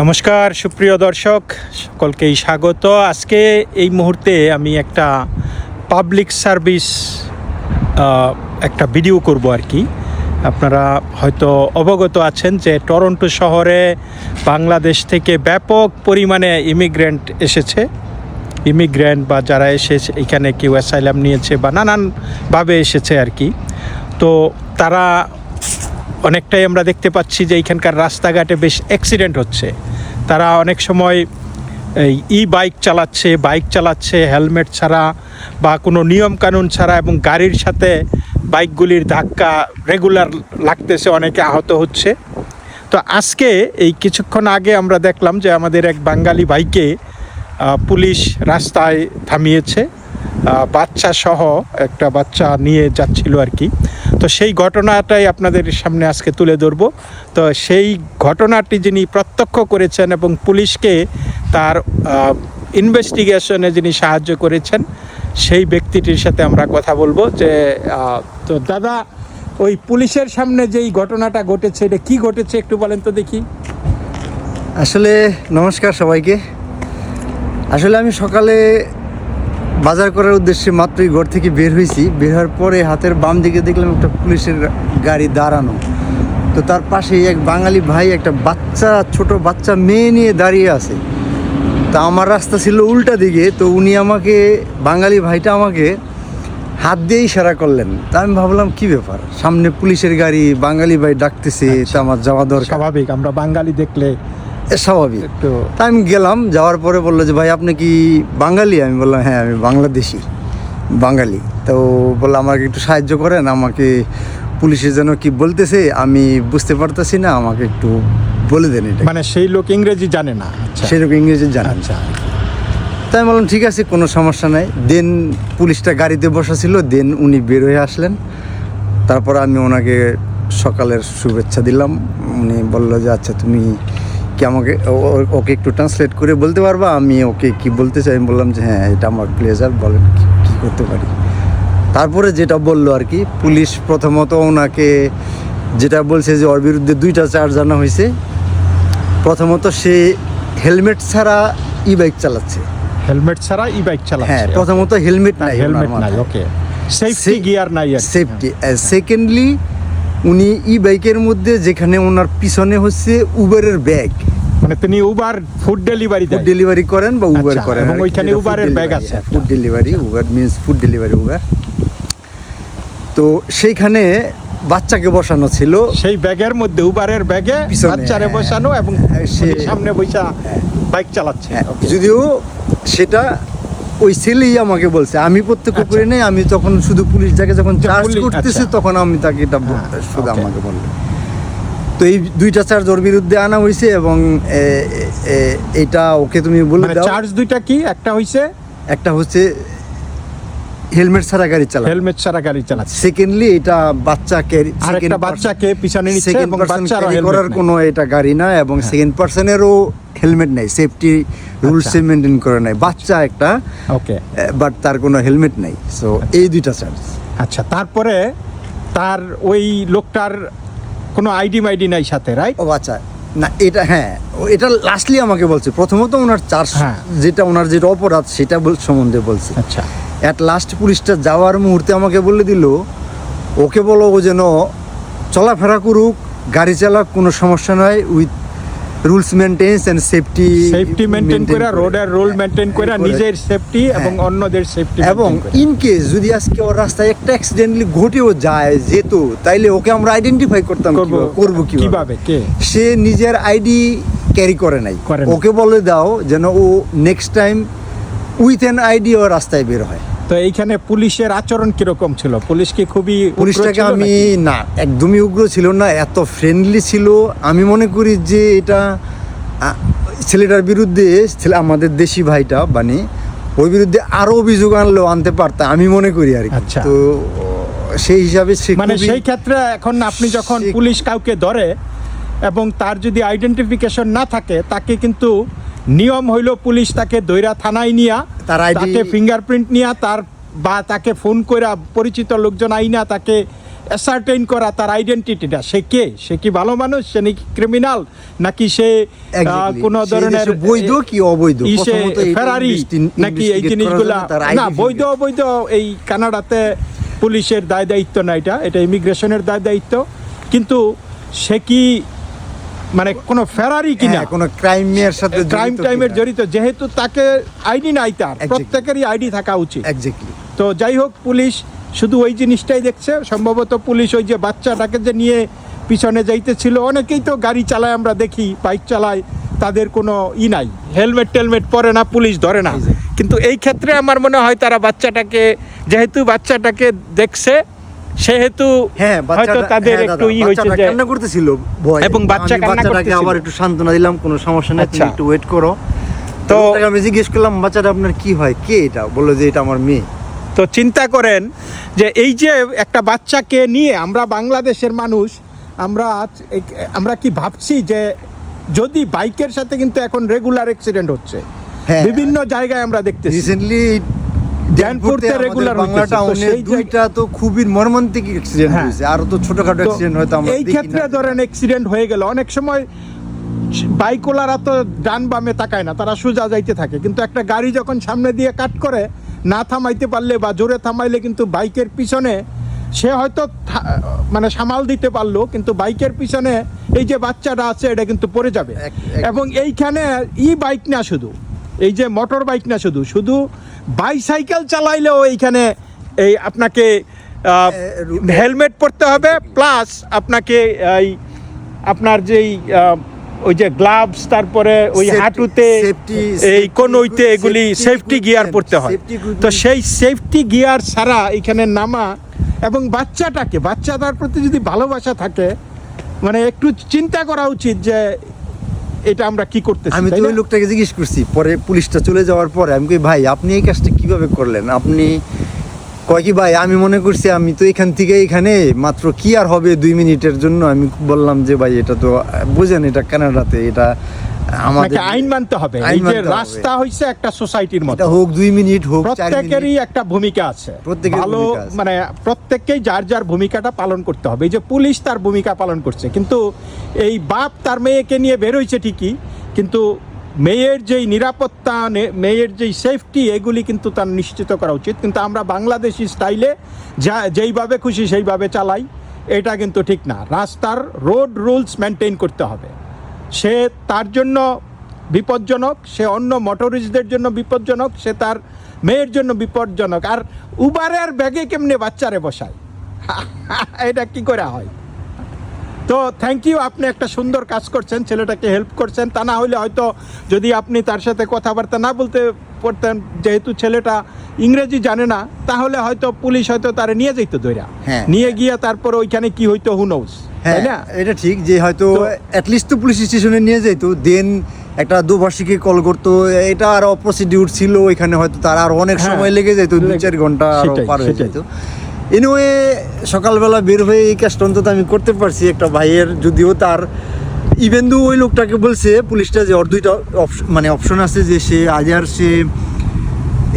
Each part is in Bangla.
নমস্কার, সুপ্রিয় দর্শক, সকলকেই স্বাগত। আজকে এই মুহূর্তে আমি একটা পাবলিক সার্ভিস একটা ভিডিও করব আর কি। আপনারা হয়তো অবগত আছেন যে টরন্টো শহরে বাংলাদেশ থেকে ব্যাপক পরিমাণে ইমিগ্রেন্ট এসেছে। ইমিগ্রেন্ট বা যারা এসেছে, এখানে কেউ অ্যাসাইলাম নিয়েছে বা নানানভাবে এসেছে আর কি। তো তারা অনেকটাই আমরা দেখতে পাচ্ছি যে এইখানকার রাস্তাঘাটে বেশ অ্যাক্সিডেন্ট হচ্ছে। তারা অনেক সময় ই বাইক চালাচ্ছে বাইক চালাচ্ছে হেলমেট ছাড়া বা কোনো নিয়মকানুন ছাড়া এবং গাড়ির সাথে বাইকগুলির ধাক্কা রেগুলার লাগতেছে অনেকে আহত হচ্ছে। তো আজকে এই কিছুক্ষণ আগে আমরা দেখলাম যে আমাদের এক বাঙালি আহ, পুলিশ রাস্তায় থামিয়েছে। বাচ্চা সহ একটা বাচ্চা নিয়ে যাচ্ছিল আর কি। তো সেই ঘটনাটাই আপনাদের সামনে আজকে তুলে ধরব। তো সেই ঘটনাটি যিনি প্রত্যক্ষ করেছেন এবং পুলিশকে তার ইনভেস্টিগেশনে যিনি সাহায্য করেছেন, সেই ব্যক্তিটির সাথে আমরা কথা বলব যে তো দাদা, ওই পুলিশের সামনে যেই ঘটনাটা ঘটেছে, এটা কি ঘটেছে একটু বলেন তো দেখি। আসলে নমস্কার সবাইকে। আসলে আমি সকালে বাজার করার উদ্দেশ্যে মাত্রই ঘর থেকে বের হয়েছি। বের হওয়ার পরে হাতের বাম দিকে দেখলাম একটা পুলিশের গাড়ি দাঁড়ানো। তো তার পাশেই এক বাঙালি ভাই একটা বাচ্চা ছোট বাচ্চা মেয়ে নিয়ে দাঁড়িয়ে আছে। তা আমার রাস্তা ছিল উল্টা দিকে তো উনি আমাকে বাঙালি ভাইটা আমাকে হাত দিয়ে ইশারা করলেন। তা আমি ভাবলাম কি ব্যাপার? সামনে পুলিশের গাড়ি বাঙালি ভাই ডাকতেছে তা আমার যাওয়া দরকার। স্বাভাবিক আমরা বাঙালি দেখলে স্বাভাবিক। তা আমি গেলাম যাওয়ার পরে বলল যে ভাই আপনি কি বাঙালি? আমি বললাম হ্যাঁ আমি বাংলাদেশি বাঙালি। তো বলল আমাকে একটু সাহায্য করেন আমাকে পুলিশে যেন কি বলতেছে আমি বুঝতে পারতেছি না আমাকে একটু বলে দেন এটা। মানে সেই লোক ইংরেজি জানে না আচ্ছা। লোক ইংরেজি জানেন আচ্ছা। তাই আমি বললাম ঠিক আছে কোনো সমস্যা নাই। দেন পুলিশটা গাড়িতে বসা ছিল দেন উনি বের হয়ে আসলেন। তারপর আমি ওনাকে সকালের শুভেচ্ছা দিলাম। উনি বলল যে আচ্ছা তুমি কি আমাকে ওকে একটু ট্রান্সলেট করে বলতে পারবা? আমি ওকে কি বলতে চাই? আমি বললাম যে হ্যাঁ এটা আমার প্লেজার বলেন কি- করতে পারি? তারপরে যেটা বলল আর কি পুলিশ প্রথমত ওনাকে যেটা বলছে যে ওর বিরুদ্ধে দুইটা চার্জ জানা হয়েছে। প্রথমত সে হেলমেট ছাড়া ই বাইক চালাচ্ছে। হেলমেট ছাড়া ই বাইক চালাচ্ছে হ্যাঁ প্রথমত হেলমেট নাই হেলমেট নাই ওকে সেফটি গিয়ার নাই। সেফটি সেকেন্ডলি উনি ই বাইকের মধ্যে যেখানে ওনার পিছনে হচ্ছে উবেরের ব্যাগ মানে তিনি Uber food delivery food delivery করেন বা উবার আচ্ছা, করেন। এবং ওইখানে উবারের ব্যাগ আছে food delivery Uber means food delivery Uber তো সেইখানে বাচ্চাকে বসানো ছিল। সেই ব্যাগের মধ্যে উবারের ব্যাগে বাচ্চারে হ্যাঁ, বসানো এবং হ্যাঁ, সে- সামনে বৈশা বাইক চালাচ্ছে। হ্যাঁ, যদিও সেটা ওই ছেলেই আমাকে বলছে আমি প্রত্যক্ষ করি করে নেই আমি তখন শুধু পুলিশ যাকে যখন চার্জ করতেছি আচ্ছা। তখন আমি তাকে এটা হ্যাঁ, শুধু আমাকে বলল। তো এই দুইটা চার্জ ওর বিরুদ্ধে আনা হয়েছে এবং এটা ওকে তুমি বলে মানে দাও। চার্জ দুইটা কি? একটা হইছে একটা হচ্ছে হেলমেট ছাড়া গাড়ি চালা হেলমেট ছাড়া গাড়ি চালাচ্ছে সেকেন্ডলি এটা বাচ্চা ক্যারি বাচ্চাকে পিছনে নিচ্ছে সেকেন্ড হেলমেট করার কোনো এটা গাড়ি না এবং সেকেন্ড পার্সনেরও হেলমেট নাই। সেফটি রুলসে মেনটেন করে নাই বাচ্চা একটা ওকে বাট তার কোনো হেলমেট নাই। সো এই দুইটা চার্জ আচ্ছা তারপরে তার ওই লোকটার কোনো আইডি মাইডি নাই সাথে রাইট ও আচ্ছা না এটা হ্যাঁ ও এটা লাস্টলি আমাকে বলছে। প্রথমত ওনার চার্জ হ্যাঁ। যেটা ওনার যেটা অপরাধ সেটা সম্বন্ধে বলছে। আচ্ছা। অ্যাট লাস্ট পুলিশটা যাওয়ার মুহূর্তে আমাকে বলে দিল ওকে বলো ও যেন চলাফেরা করুক গাড়ি চালাক কোনো সমস্যা নয় with rules maintenance and safety safety maintain করে। রোডের রুল মেনটেন করে। নিজের সেফটি এবং অন্যদের সেফটি এবং ইন কেস যদি আজকে ওর রাস্তায় একটা অ্যাক্সিডেন্টলি ঘটেও যায় যেত তাইলে ওকে আমরা আইডেন্টিফাই করতাম করব। কিভাবে- কে? সে নিজের আইডি ক্যারি করে নাই। করে নাই। ওকে বলে দাও যেন ও next time with an ID ও রাস্তায় বের হয়। তো এইখানে পুলিশের আচরণ কীরকম ছিল? পুলিশ কি খুবই পুলিশটাকে আমি না একদমই উগ্র ছিল না এত ফ্রেন্ডলি ছিল। আমি মনে করি যে এটা ছেলেটার বিরুদ্ধে ছেলে আমাদের দেশি ভাইটা মানে ওই বিরুদ্ধে আরও অভিযোগ আনলেও আনতে পারতাম আমি মনে করি আর কি। আচ্ছা। তো সেই হিসাবে মানে সেই ক্ষেত্রে এখন আপনি যখন পুলিশ কাউকে ধরে এবং তার যদি আইডেন্টিফিকেশন না থাকে তাকে কিন্তু নিয়ম হইল পুলিশ তাকে দৈরা থানায় নিয়া তার তাকে ফিঙ্গারপ্রিন্ট নিয়া তার বা তাকে ফোন কইরা পরিচিত লোকজন আইনা তাকে অ্যাসার্টেইন করা তার আইডেন্টিটিটা সে কে? সে কি ভালো মানুষ? সে নাকি ক্রিমিনাল নাকি সে কোনো ধরনের বৈধ কি অবৈধ? এটা ফেরারি নাকি এই জিনিসগুলা না বৈধ অবৈধ এই কানাডাতে পুলিশের দায় দায়িত্ব না এটা। এটা ইমিগ্রেশনের দায় দায়িত্ব। কিন্তু সে কি মানে কোনো ফেরারি কিনা। হ্যাঁ, কোনো ক্রাইমের সাথে ক্রাইম টাইমের জড়িত যেহেতু তাকে আইডি নাই তার. প্রত্যেকেরই আইডি থাকা উচিত। এক্স্যাক্টলি তো যাই হোক পুলিশ শুধু ওই জিনিসটাই দেখছে। সম্ভবত পুলিশ ওই যে বাচ্চাটাকে যে নিয়ে পিছনে যাইতেছিল অনেকেই তো গাড়ি চালায় আমরা দেখি বাইক চালায় তাদের কোনো ই নাই। হেলমেট টেলমেট পরে না পুলিশ ধরে না। কিন্তু এই ক্ষেত্রে আমার মনে হয় তারা বাচ্চাটাকে যেহেতু বাচ্চাটাকে দেখছে সেহেতু হ্যাঁ হয়তো তাদের হ্যাঁ, একটু ই হয়েছে যে কান্না করতেছিল ভয়। এবং বাচ্চা কান্না করতেছিল। আবার একটু সান্ত্বনা দিলাম কোনো সমস্যা নেই তুমি আচ্ছা। একটু ওয়েট করো। তো- তো আমি জিজ্ঞেস করলাম বাচ্চাটা আপনার কি হয়? কে এটা? বলল যে এটা আমার মেয়ে। তো চিন্তা করেন যে এই যে একটা বাচ্চাকে নিয়ে আমরা বাংলাদেশের মানুষ আমরা আমরা কি ভাবছি যে যদি বাইকের সাথে কিন্তু এখন রেগুলার অ্যাক্সিডেন্ট হচ্ছে? হ্যাঁ। বিভিন্ন জায়গায় আমরা দেখতেছি। রিসেন্টলি জ্ঞানপুরতে regular বাংলা টাউনে দুইটা তো খুবই মর্মান্তিক অ্যাক্সিডেন্ট হ্যাঁ। হয়েছে আরও তো ছোটখাটো অ্যাক্সিডেন্ট হয়তো আমরা এই ক্ষেত্রে ধরেন অ্যাক্সিডেন্ট হয়ে গেল। অনেক সময় বাইকওয়ালারা তো ডান বামে তাকায় না তারা সোজা যাইতে থাকে। কিন্তু একটা গাড়ি যখন সামনে দিয়ে কাট করে না থামাইতে পারলে বা জোরে থামাইলে কিন্তু বাইকের পিছনে সে হয়তো মানে সামাল দিতে পারল কিন্তু বাইকের পিছনে এই যে বাচ্চাটা আছে এটা কিন্তু পড়ে যাবে। এবং এইখানে ই বাইক না শুধু। এই যে মোটর বাইক না শুধু শুধু বাইসাইকেল চালাইলেও এইখানে এই আপনাকে হেলমেট পরতে হবে প্লাস আপনাকে এই আপনার যেই ওই যে গ্লাভস তারপরে ওই হাঁটুতে এই কোনইতে এগুলি সেফটি গিয়ার পড়তে হয়। তো সেই সেফটি গিয়ার ছাড়া এখানে নামা এবং বাচ্চাটাকে বাচ্চাটার প্রতি যদি ভালোবাসা থাকে মানে একটু চিন্তা করা উচিত যে এটা আমরা কি করতে আমি তো ওই লোকটাকে জিজ্ঞেস করছি পরে পুলিশটা চলে যাওয়ার পরে আমি কই ভাই আপনি এই কাজটা কীভাবে করলেন? আপনি কয় কি ভাই আমি মনে করছি আমি তো এখান থেকে এখানে মাত্র কি আর হবে দুই মিনিটের জন্য? আমি বললাম যে ভাই এটা তো বোঝেন বুঝেন এটা কানাডাতে এটা আমাদের আইন মানতে হবে? এই যে রাস্তা হইছে একটা সোসাইটির মতো হোক দুই মিনিট হোক প্রত্যেকেরই একটা ভূমিকা আছে। ভালো মানে প্রত্যেককেই যার যার ভূমিকাটা পালন করতে হবে। এই যে পুলিশ তার ভূমিকা পালন করছে কিন্তু এই বাপ তার মেয়েকে নিয়ে বের হয়েছে ঠিকই কিন্তু মেয়ের যেই নিরাপত্তা মেয়ের যেই সেফটি এগুলি কিন্তু তার নিশ্চিত করা উচিত। কিন্তু আমরা বাংলাদেশি স্টাইলে যা যেইভাবে খুশি সেইভাবে চালাই এটা কিন্তু ঠিক না। রাস্তার রোড রুলস মেনটেন করতে হবে। সে তার জন্য বিপজ্জনক সে অন্য মোটরিস্টদের জন্য বিপজ্জনক সে তার মেয়ের জন্য বিপজ্জনক। আর উবারের ব্যাগে কেমনে বাচ্চারে বসায়? এটা কি করে হয়? তো থ্যাংক ইউ আপনি একটা সুন্দর কাজ করছেন ছেলেটাকে হেল্প করছেন। তা না হলে হয়তো যদি আপনি তার সাথে কথাবার্তা না বলতে পারতেন যেহেতু ছেলেটা ইংরেজি জানে না তাহলে হয়তো পুলিশ হয়তো তারে নিয়ে যেত দইরা। হ্যাঁ। নিয়ে গিয়ে তারপর ওইখানে কি হইতো হুনৌস হ্যাঁ না এটা ঠিক যে হয়তো অ্যাটলিস্ট তো পুলিশ স্টেশনে নিয়ে যেত দেন একটা দুবার্ষিকী কল করতো এটা আরও প্রসিডিউর ছিল ওইখানে হয়তো তার আর অনেক হ্যাঁ, সময় লেগে যেত দুই লেগে- চার ঘণ্টা আরও পার হয়ে। যেত এনিওয়ে সকালবেলা বের হয়ে এই কাজটা অন্তত আমি করতে পারছি একটা ভাইয়ের যদিও তার ইভেন দু ওই লোকটাকে বলছে পুলিশটা যে ওর দুইটা মানে অপশন আছে যে সে আজ আর সে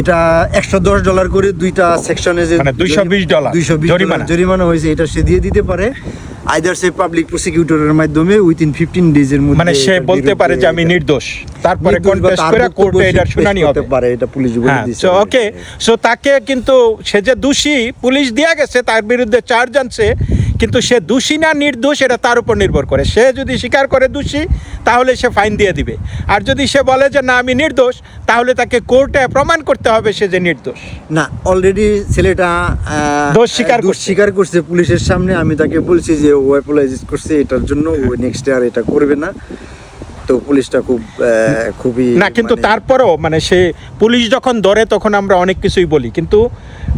এটা একশো দশ ডলার করে দুইটা সেকশনে যে দুইশো বিশ ডলার দুইশো বিশ জরিমানা। জরিমানা হয়েছে এটা সে দিয়ে দিতে পারে আইদার সে পাবলিক প্রসিকিউটরের মাধ্যমে উইথিন ফিফটিন ডেজের মধ্যে মানে সে বলতে পারে যে আমি নির্দোষ। তারপরে কন্টেস্ট করে কোর্টে এটার শুনানি হতে হবে। পারে এটা পুলিশ বলে দিয়েছে ওকে সো তাকে কিন্তু সে যে দোষী পুলিশ দিয়া গেছে তার বিরুদ্ধে চার্জ আনছে। কিন্তু সে দোষী না নির্দোষ এটা তার উপর নির্ভর করে। সে যদি স্বীকার করে দোষী তাহলে সে ফাইন দিয়ে দিবে। আর যদি সে বলে যে না আমি নির্দোষ তাহলে তাকে কোর্টে প্রমাণ করতে হবে সে যে নির্দোষ। না অলরেডি ছেলেটা দোষ স্বীকার। স্বীকার করছে পুলিশের সামনে। আমি তাকে বলছি যে ও অ্যাপোলাইজ করছে এটার জন্য ও নেক্সট ইয়ার এটা করবে না। তো পুলিশটা খুব খুবই না কিন্তু মানে- তারপরও মানে সে পুলিশ যখন ধরে তখন আমরা অনেক কিছুই বলি। কিন্তু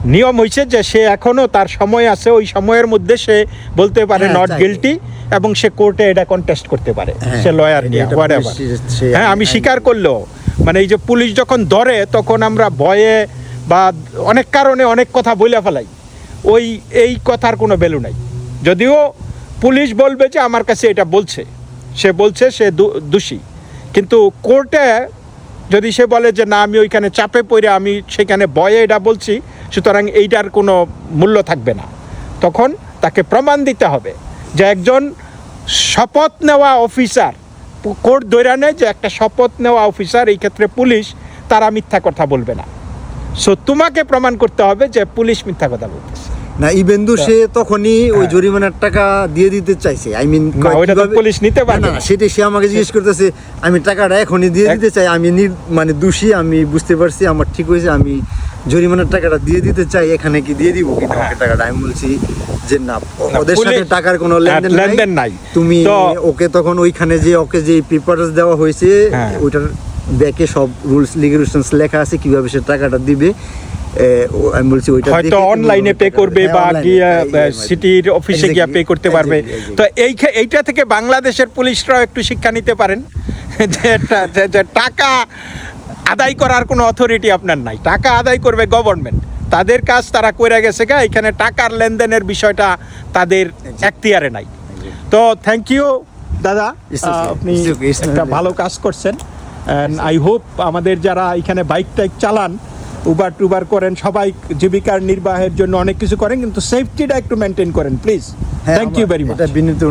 নিয়ম হয়েছে যে সে এখনও তার সময় আছে ওই সময়ের মধ্যে সে বলতে পারে হ্যাঁ, নট গিলটি এবং সে কোর্টে এটা কন্টেস্ট করতে পারে হ্যাঁ, সে লয়ার নিয়ে হ্যাঁ আমি স্বীকার করলেও মানে এই যে পুলিশ যখন ধরে তখন আমরা ভয়ে বা অনেক কারণে অনেক কথা বলে ফেলাই। ওই এই কথার কোনো ভ্যালু নাই। যদিও পুলিশ বলবে যে আমার কাছে এটা বলছে। সে বলছে সে দোষী। কিন্তু কোর্টে যদি সে বলে যে, না, আমি ওইখানে চাপে পড়ে, আমি সেখানে বয়ে এটা বলছি, সুতরাং এইটার কোনো মূল্য থাকবে না। তখন তাকে প্রমাণ দিতে হবে যে একজন শপথ নেওয়া অফিসার, কোর্ট ধরে নেয় যে একটা শপথ নেওয়া অফিসার, এই ক্ষেত্রে পুলিশ তারা মিথ্যা কথা বলবে না। সো তোমাকে প্রমাণ করতে হবে যে পুলিশ মিথ্যা কথা বলতেছে। না ইবেন্দু সে তখনই ওই জরিমানার টাকা দিয়ে দিতে চাইছে আই মিন না, পুলিশ নিতে পারবে না। সেটাই সে আমাকে জিজ্ঞেস করতেছে আমি টাকাটা এখনই দিয়ে দিতে চাই আমি মানে দোষী আমি বুঝতে পারছি আমার ঠিক হয়েছে আমি জরিমানার টাকাটা দিয়ে দিতে চাই এখানে কি দিয়ে দিব কি আমাকে টাকাটা আমি বলছি যে না ওদের সাথে টাকার কোনো হ্যাঁ, লেনদেন নাই। তুমি ওকে তখন ওইখানে যে ওকে যে পেপারস দেওয়া হয়েছে হ্যাঁ। ওইটার ব্যাকে সব রুলস লিগারেশনস লেখা আছে কীভাবে সে টাকাটা দিবে আমি বলছি ওইটা হয়তো অনলাইনে পে করবে হ্যাঁ, বা গিয়ে হ্যাঁ, সিটির অফিসে গিয়ে পে করতে পারবে. তো এই এইটা থেকে বাংলাদেশের পুলিশরাও একটু শিক্ষা নিতে পারেন। যে টাকা আদায় করার কোনো অথরিটি আপনার নাই। টাকা আদায় করবে গভর্নমেন্ট তাদের কাজ তারা করে গেছে গা এখানে টাকার লেনদেনের বিষয়টা তাদের এখতিয়ারে নাই। তো থ্যাংক ইউ দাদা। আপনি একটা ভালো কাজ করছেন। অ্যান্ড আই হোপ আমাদের যারা এখানে বাইক টাইক চালান উবার টুবার করেন সবাই জীবিকার নির্বাহের জন্য অনেক কিছু করেন কিন্তু সেফটিটা একটু মেনটেন করেন please thank you very much Vineet